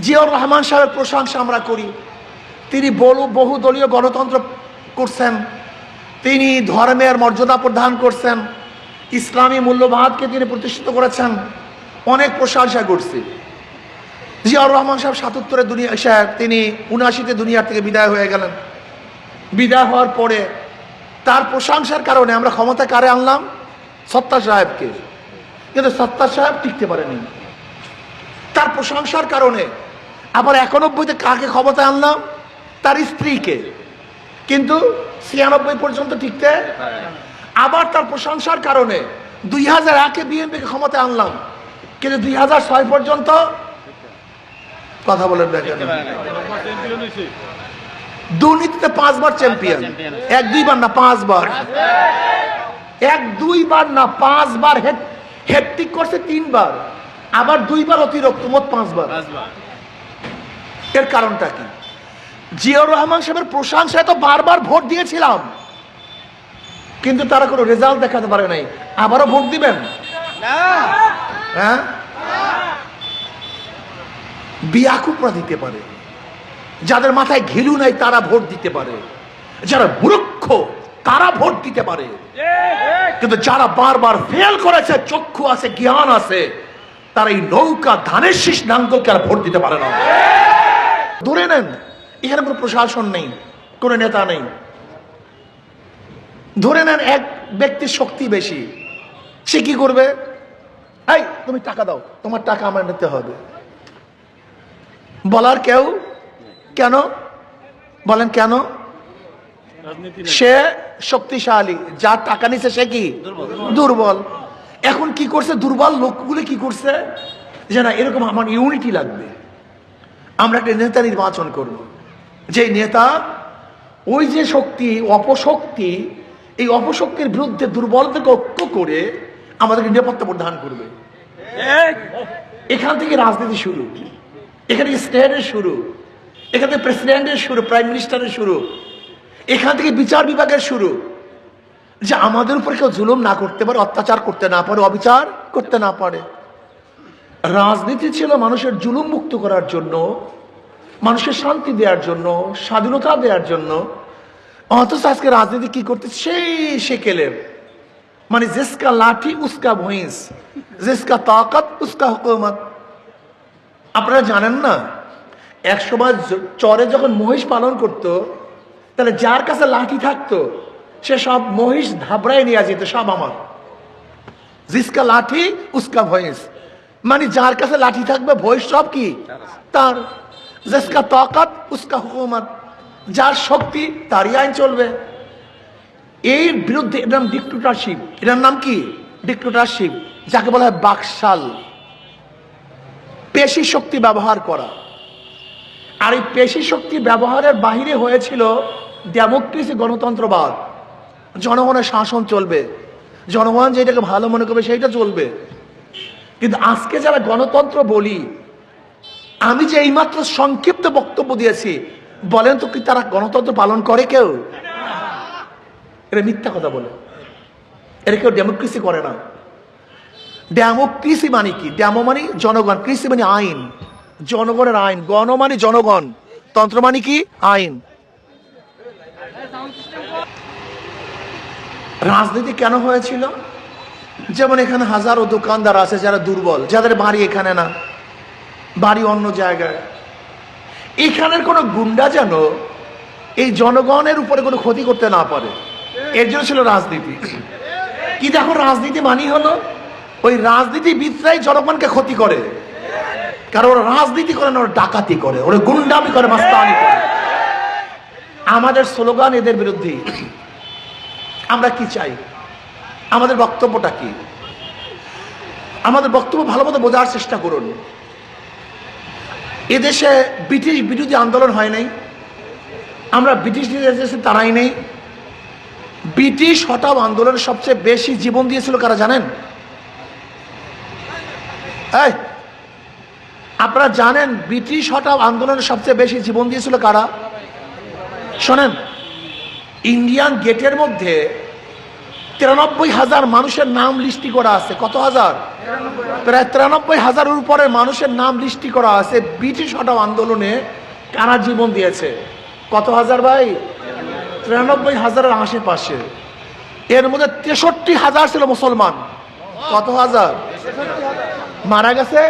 জিয়াউর রহমান সাহেবের প্রশংসা আমরা করি। তিনি বহু, বহুদলীয় গণতন্ত্র করছেন। তিনি ধর্মের মর্যাদা প্রদান করছেন। ইসলামী মূল্যবাদকে তিনি প্রতিষ্ঠিত করেছেন। অনেক প্রশংসা করছি। জিয়াউর রহমান সাহেব সাতাত্তরে দুনিয়া সাহেব, তিনি উনআশিতে দুনিয়ার থেকে বিদায় হয়ে গেলেন। বিদায় হওয়ার পরে তার প্রশংসার কারণে আমরা ক্ষমতা কারে আনলাম? সত্তা সাহেবকে। কিন্তু সত্তা সাহেব টিকতে পারেনি তার প্রশংসার কারণে আবার একানব্বইতে কাকে ক্ষমতায় আনলাম? তার স্ত্রীকে। কিন্তু ছিয়ানব্বই পর্যন্ত টিকতে আবার তার প্রশংসার কারণে দুই হাজার একে বিএনপিকে ক্ষমতায় আনলাম। কিন্তু দুই হাজার ছয় পর্যন্ত কথা বলেন দুর্নীতিতে পাঁচবার চ্যাম্পিয়ন। এক দুইবার না, পাঁচবার। এক দুইবার না, পাঁচবার হেট্রিক করছে তিনবার। আবার দুইবার অতিরিক্ত, মোট পাঁচবার। এর কারণটা কি? জিয়াউর রহমান সাহেবের প্রশংসায় তো বারবার ভোট দিয়েছিলাম। কিন্তু তারা কোনো রেজাল্ট দেখাতে পারে নাই। আবারও ভোট দিবেন? হ্যাঁ? বিয়াকুপরা দিতে পারে। যাদের মাথায় ঘিলু নাই তারা ভোট দিতে পারে। যারা মূর্খ তারা ভোট দিতে পারে। কিন্তু যারা বারবার ফেল করেছে চক্ষু আছে জ্ঞান আছে তারা এই নৌকা ধানের শীষ নাঙ্গলকে আর ভোট দিতে পারে না। ধরে নেন। এখানে কোনো প্রশাসন নেই কোনো নেতা নেই। ধরে নেন এক ব্যক্তির শক্তি বেশি। সে কি করবে? এই তুমি টাকা দাও তোমার টাকা আমার নিতে হবে। বলার কেউ কেন? বলেন কেন? সে শক্তিশালী যার টাকা নিছে সে কি? দুর্বল। এখন কি করছে? দুর্বল লোকগুলো কি করছে? যে না এরকম আমার ইউনিটি লাগবে। আমরা একটা নেতা নির্বাচন করব। যে নেতা, ওই যে শক্তি, অপশক্তি, এই অপশক্তির বিরুদ্ধে দুর্বলতাকে ঐক্য করে আমাদেরকে নিরাপত্তা প্রদান করবে। এখান থেকে রাজনীতি শুরু। এখানে স্টেটের শুরু। এখান থেকে প্রেসিডেন্টের শুরু, প্রাইম মিনিস্টারের শুরু। এখান থেকে বিচার বিভাগের শুরু। যে আমাদের উপর কেউ জুলুম না করতে পারে, অত্যাচার করতে না পারে, অবিচার করতে না পারে। রাজনীতি ছিল মানুষের জুলুম মুক্ত করার জন্য মানুষের শান্তি দেওয়ার জন্য, স্বাধীনতা দেওয়ার জন্য। অথচ আজকে রাজনীতি কি করতে, সেই সেকেলে মানে জিসকা লাঠি উসকা ভইস জিসকা তাকাত উস্কা হুকুমত। আপনারা জানেন না এক সময় চরে যখন মহিষ পালন করত, তাহলে যার কাছে লাঠি থাকতো, সে সব মহিষ ধাবড়ায় নিয়ে যেত, সব আমার। জিসকা লাঠি, উস্কা ভয়েস মানে যার কাছে লাঠি থাকবে, ভয় সব কি? তার। জিসকা তাকাত, উসকা হুকুমত। যার শক্তি, তারই আইন চলবে। এর বিরুদ্ধে এটার নাম ডিক্টোটারশিপ এটার নাম কি? ডিক্টোটারশিপ যাকে বলা হয় বাকশাল। পেশি শক্তি ব্যবহার করা। আর এই পেশি শক্তি ব্যবহারের বাহিরে হয়েছিল ডেমোক্রেসি, গণতন্ত্রবাদ। জনগণের শাসন চলবে। জনগণ যেটাকে ভালো মনে করবে, সেইটা চলবে। কিন্তু আজকে যারা গণতন্ত্র বলি, আমি যে এইমাত্র সংক্ষিপ্ত বক্তব্য দিয়েছি, বলেন তো কি তারা গণতন্ত্র পালন করে কেউ? এটা মিথ্যা কথা বলে। এটা কেউ ডেমোক্রেসি করে না। ডেমোক্রেসি মানে কি? ডেমো মানে জনগণ কৃষি মানে আইন। জনগণের আইন, গণ মানে জনগণ। তন্ত্র মানে কি? আইন। রাজনীতি কেন হয়েছিল? যেমন এখানে হাজারো দোকানদার আছে যারা দুর্বল, যাদের বাড়ি এখানে না, বাড়ি অন্য জায়গায়। এখানের কোনো গুন্ডা যেন এই জনগণের উপরে কোনো ক্ষতি করতে না পারে। এর জন্য ছিল রাজনীতি। কি দেখো, রাজনীতি মানি হলো, ওই রাজনীতিবিদরাই জনগণকে ক্ষতি করে। কারণ ওরা রাজনীতি করে না, ওরা ডাকাতি করে, ওরা গুন্ডামি করে, মাস্তানি করে। আমাদের স্লোগান এদের বিরুদ্ধে আমরা কি চাই? আমাদের বক্তব্যটা কি? আমাদের বক্তব্য ভালো মতো বোঝার চেষ্টা করুন। এদেশে ব্রিটিশ বিরোধী আন্দোলন হয় নাই। আমরা ব্রিটিশ দেশে তারাই নেই। ব্রিটিশ হটাও আন্দোলনে সবচেয়ে বেশি জীবন দিয়েছিল কারা জানেন? আপনারা জানেন ব্রিটিশ হটাও আন্দোলনে সবচেয়ে বেশি জীবন দিয়েছিল কারা? শোনেন, ইন্ডিয়ান গেটের মধ্যে তিরানব্বই হাজার মানুষের নাম লিস্টি করা আছে। কত হাজার? প্রায় তিরানব্বই হাজারের উপরে মানুষের নাম লিস্টি করা আছে। ব্রিটিশ হটাও আন্দোলনে কারা জীবন দিয়েছে? কত হাজার ভাই? তিরানব্বই হাজারের আশেপাশে। এর মধ্যে তেষট্টি হাজার ছিল মুসলমান। কত হাজার? মারা গেছে?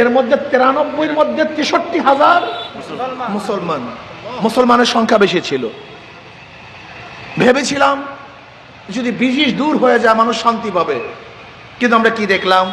এর মধ্যে তিরানব্বইয়ের মধ্যে তেষট্টি হাজার মুসলমান। মুসলমানের সংখ্যা বেশি ছিল। ভেবেছিলাম, যদি ব্রিটিশ দূর হয়ে যায় মানুষ শান্তি পাবে। কিন্তু আমরা কি দেখলাম?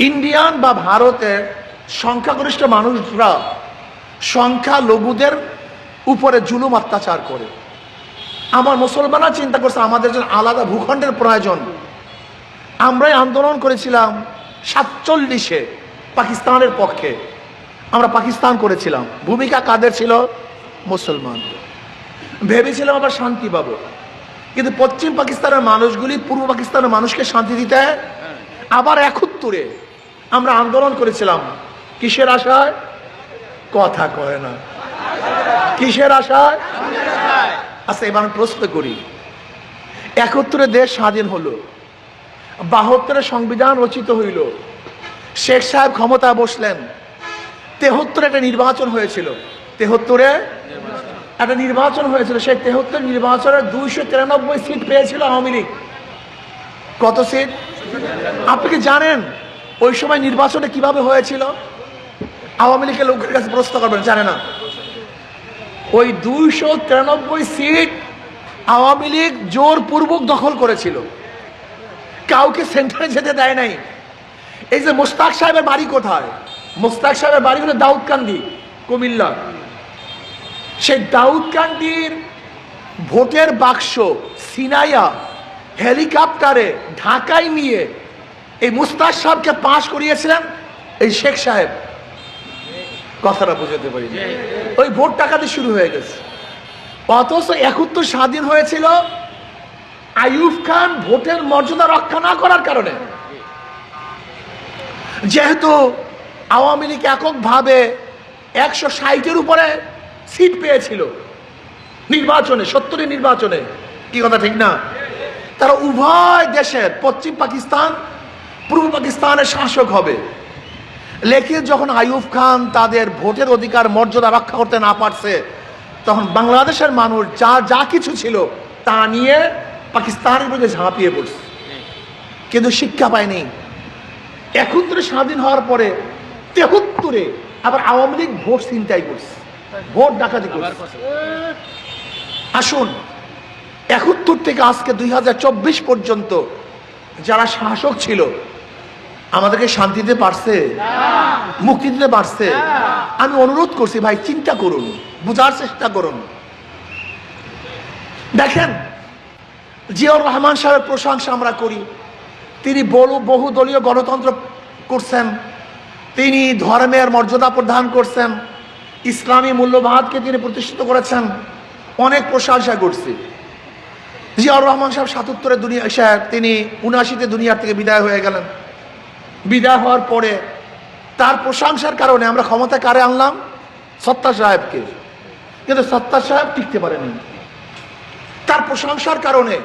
ইন্ডিয়ান বা ভারতের সংখ্যাগরিষ্ঠ মানুষরা সংখ্যা লঘুদের উপরে জুলুম অত্যাচার করে। আমার মুসলমানরা চিন্তা করছে, আমাদের জন্য আলাদা ভূখণ্ডের প্রয়োজন। আমরাই আন্দোলন করেছিলাম সাতচল্লিশে পাকিস্তানের পক্ষে। আমরা পাকিস্তান করেছিলাম। ভূমিকা কাদের ছিল? মুসলমান ভেবেছিলাম আবার শান্তি পাবো। কিন্তু পশ্চিম পাকিস্তানের মানুষগুলি পূর্ব পাকিস্তানের মানুষকে শান্তি দিতে আবার একত্তরে আমরা আন্দোলন করেছিলাম। কিসের আশায়? কথা কয় না। কিসের আশায়? আচ্ছা এবার আমি প্রশ্ন করি। একত্তরে দেশ স্বাধীন হলো। বাহাত্তরে সংবিধান রচিত হইল। শেখ সাহেব ক্ষমতায় বসলেন। তেহত্তরে একটা নির্বাচন হয়েছিল। তেহত্তরে একটা নির্বাচন হয়েছিল, সেই তেহত্তর নির্বাচনের দুইশো তিরানব্বই সিট পেয়েছিল আওয়ামী লীগ। কত সিট? আপনি কি জানেন ওই সময় নির্বাচনে কীভাবে হয়েছিল? আওয়ামী লীগের লোকের কাছে প্রশ্ন করবেন, জানে না। ওই দুইশো তিরানব্বই সিট আওয়ামী লীগ জোরপূর্বক দখল করেছিল। কাউকে সেন্টারে যেতে দেয় নাই। এই যে মোস্তাক সাহেবের বাড়ি কোথায়? মোস্তাক সাহেবের বাড়ি হলো দাউদকান্দি, কুমিল্লা। সেই দাউদকান্দির ভোটের বাক্স সিনাইয়া হেলিকপ্টারে ঢাকায় নিয়ে এই মুস্তাক সাহেবকে পাশ করিয়েছিলেন এই শেখ সাহেব। কথাটা বুঝাতে পারি ওই ভোট টাকাতে শুরু হয়ে গেছে। অথচ একাত্তর স্বাধীন হয়েছিল আইয়ুব খান ভোটের মর্যাদা রক্ষা না করার কারণে। যেহেতু আওয়ামী লীগ এককভাবে একশো ষাটের উপরে সিট পেয়েছিল। নির্বাচনে সত্তরের নির্বাচনে। কি কথা, ঠিক না? তারা উভয় দেশের, পশ্চিম পাকিস্তান, পূর্ব পাকিস্তানের শাসক হবে। লেখে যখন আইয়ুব খান তাদের ভোটের অধিকার, মর্যাদা রক্ষা করতে না পারছে, তখন বাংলাদেশের মানুষ যা যা কিছু ছিল তা নিয়ে পাকিস্তানের বিরুদ্ধে ঝাঁপিয়ে পড়ছে। কিন্তু শিক্ষা পায়নি। একত্রে স্বাধীন হওয়ার পরে তেহত্তরে আবার আওয়ামী লীগ ভোট চিন্তাই করছে। ভোট ডাকাতি করছে। আসুন একাত্তর থেকে আজকে দুই পর্যন্ত যারা শাসক ছিল আমাদেরকে শান্তি দিতে পারছে? মুক্তি দিতে পারছে? আমি অনুরোধ করছি ভাই চিন্তা করুন বোঝার চেষ্টা করুন। দেখেন জিয়াউর রহমান সাহেবের প্রশংসা আমরা করি। তিনি বহু বহুদলীয় গণতন্ত্র করছেন। তিনি ধর্মের মর্যাদা প্রদান করছেন। ইসলামী মূল্যবাদকে তিনি প্রতিষ্ঠিত করেছেন। অনেক প্রশংসা করছি জিয়াউর রহমান সাহেব সাতাত্তরে দুনিয়া সাহেব তিনি উনআশিতে দুনিয়ার থেকে বিদায় হয়ে গেলেন। বিদায় হওয়ার পরে তার প্রশংসার কারণে আমরা ক্ষমতা কারে আনলাম? সত্তা সাহেবকে। কিন্তু সত্তা সাহেব টিকতে পারেনি। তার প্রশংসার কারণে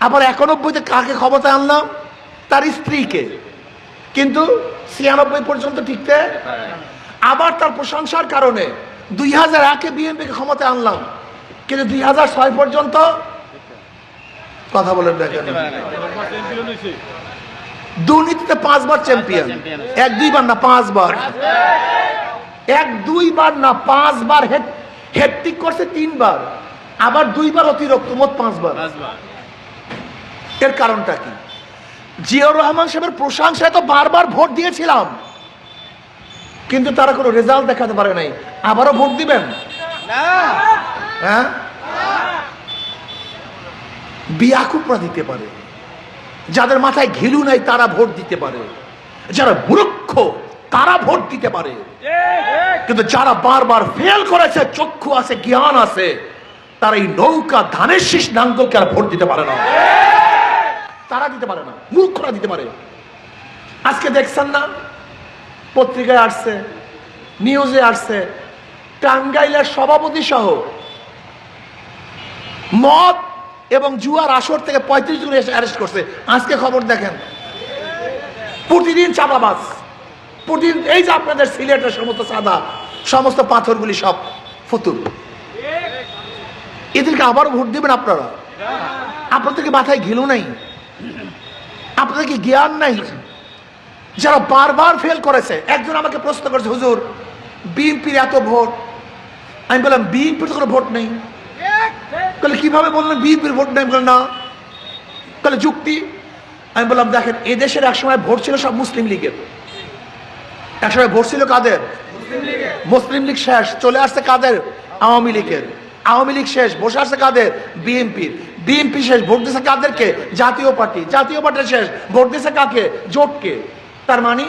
আবার একানব্বইতে কাকে ক্ষমতা আনলাম? তার স্ত্রীকে। কিন্তু ছিয়ানব্বই পর্যন্ত টিকতে আবার তার প্রশংসার কারণে দুই হাজার একে বিএনপিকে ক্ষমতায় আনলাম। কিন্তু দুই হাজার ছয় পর্যন্ত কথা বলেন দেখেন দুর্নীতিতে পাঁচবার চ্যাম্পিয়ন এক দুইবার না পাঁচবার। এক দুইবার না পাঁচবার হেট্রিক করছে তিনবার। আবার দুইবার অতিরিক্ত মোট পাঁচবার। এর কারণটা কি? জিয়াউর রহমান সাহেবের প্রশংসায় তো বারবার ভোট দিয়েছিলাম। কিন্তু তারা কোনো রেজাল্ট দেখাতে পারে নাই। আবারও ভোট দিবেন? হ্যাঁ? বিয়াকুপরা দিতে পারে। যাদের মাথায় ঘিলু নাই তারা ভোট দিতে পারে। যারা মূর্খ তারা ভোট দিতে পারে। কিন্তু যারা বারবার ফেল করেছে চক্ষু আছে জ্ঞান আছে তারা এই নৌকা ধানের শীষ নাঙ্গলকে আর ভোট দিতে পারে না। তারা দিতে পারে না মূর্খরা দিতে পারে। আজকে দেখছেন না? পত্রিকায় আসছে নিউজে আসছে, টাঙ্গাইলের সভাপতি সহ মদ এবং জুয়ার আসর থেকে পঁয়ত্রিশ জন এসে অ্যারেস্ট করছে। আজকে খবর দেখেন। প্রতিদিন চাঁদাবাজ, প্রতিদিন এই যে আপনাদের সিলেটের সমস্ত চাঁদা, সমস্ত পাথরগুলি সব ফতুর। এদেরকে আবারও ভোট দেবেন আপনারা? আপনাদেরকে মাথায় ঘিলু নাই? আপনাদের কি জ্ঞান নাই? যারা বারবার ফেল করেছে, একজন আমাকে প্রশ্ন করেছে, হুজুর, বিএনপির এত ভোট? আমি বললাম, বিএনপির তো কোনো ভোট নেই। বলে কীভাবে বললেন বিএনপির ভোট নেই? আমি বললাম, না। তাহলে যুক্তি? আমি বললাম, দেখেন এদেশের একসময় ভোট ছিল সব মুসলিম লীগের। একসময় ভোট ছিল কাদের? মুসলিম লীগ শেষ, চলে আসছে কাদের? আওয়ামী লীগের। আওয়ামী লীগ শেষ, বসে আসছে কাদের? বিএনপির। বিএনপি শেষ, ভোট দিছে কাদেরকে? জাতীয় পার্টি। জাতীয় পার্টি শেষ, ভোট দিছে কাকে? জোটকে। তার মানে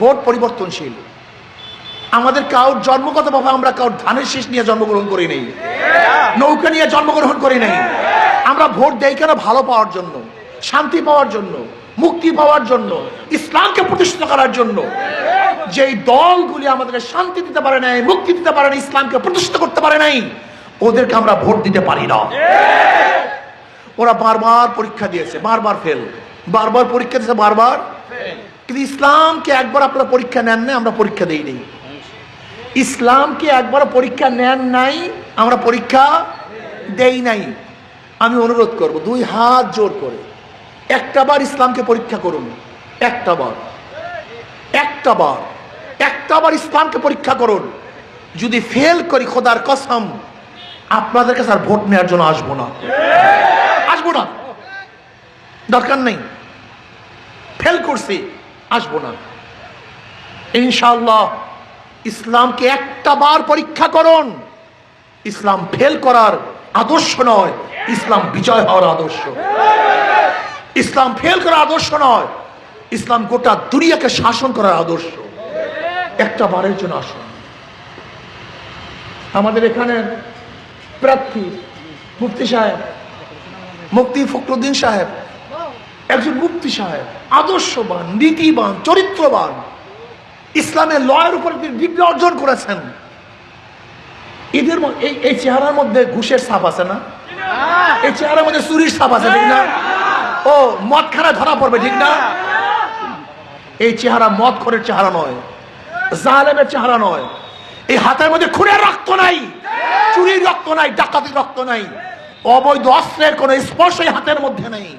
ভোট পরিবর্তনশীল। আমাদের কাউর জন্মগত জন্মগতভাবে আমরা কাউর ধানের শীষ নিয়ে জন্মগ্রহণ করি নাই। নৌকা নিয়ে জন্মগ্রহণ করি নাই। আমরা ভোট দেই কেন? ভালো পাওয়ার জন্য শান্তি পাওয়ার জন্য মুক্তি পাওয়ার জন্য ইসলামকে প্রতিষ্ঠিত করার জন্য। যেই দলগুলি আমাদেরকে শান্তি দিতে পারে নাই মুক্তি দিতে পারে নাই ইসলামকে প্রতিষ্ঠিত করতে পারে নাই ওদেরকে আমরা ভোট দিতে পারি না। ওরা বারবার পরীক্ষা দিয়েছে বারবার ফেল বারবার পরীক্ষা দিয়েছে বারবার কিন্তু ইসলামকে একবার আপনারা পরীক্ষা নেন না আমরা পরীক্ষা দেই নেই। ইসলামকে একবার পরীক্ষা নেন নাই, আমরা পরীক্ষা দেই নাই। আমি অনুরোধ করব, দুই হাত জোর করে, একটা বার ইসলামকে পরীক্ষা করুন, একটা বার একটা বার একটা বার ইসলামকে পরীক্ষা করুন। যদি ফেল করি খোদার কসম, আপনাদের কাছে আর ভোট নেওয়ার জন্য আসব না। আসব না। দরকার নেই। ফেল করছি। আসব না। ইনশাল্লাহ ইসলামকে একটা বার পরীক্ষা করুন। ইসলাম ফেল করার আদর্শ নয়, ইসলাম বিজয় হওয়ার আদর্শ। ইসলাম ফেল করার আদর্শ নয়, ইসলাম গোটা দুনিয়াকে শাসন করার আদর্শ। একটা বারের জন্য আসুন। আমাদের এখানে প্রার্থী, মুফতি সাহেব মুক্তি ফখরুদ্দিন সাহেব একজন মুফতি সাহেব আদর্শবান নীতিবান চরিত্রবান ইসলামের লয়ের উপর ডিগ্রি অর্জন করেছেন। এদের এই এই চেহারার মধ্যে ঘুষের ছাপ আছে না? এই চেহারার মধ্যে চুরির ছাপ আছে ঠিক না? ও মদ খানা ধরা পড়বে ঠিক না? এই চেহারা মদ খরের চেহারা নয় জালেমের চেহারা নয়। এই হাতের মধ্যে খুনের রক্ত নাই চুরির রক্ত নাই ডাকাতির রক্ত নাই। অবৈধ অস্ত্রের কোনো স্পর্শই হাতের মধ্যে নেই।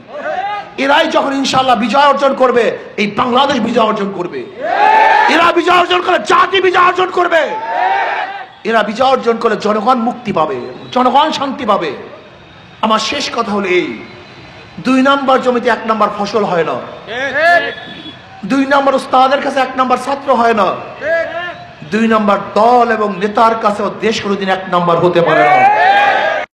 এরাই যখন ইনশাল্লাহ বিজয় অর্জন করবে, এই বাংলাদেশ বিজয় অর্জন করবে। এরা বিজয় অর্জন করে, জাতি বিজয় অর্জন করবে। এরা বিজয় অর্জন করে জনগণ মুক্তি পাবে, জনগণ শান্তি পাবে। আমার শেষ কথা হলো এই, দুই নাম্বার জমিতে এক নাম্বার ফসল হয় না। দুই নাম্বার উস্তাদের কাছে এক নাম্বার ছাত্র হয় না। দুই নাম্বার দল এবং নেতার কাছেও দেশ কোনোদিন এক নাম্বার হতে পারে না।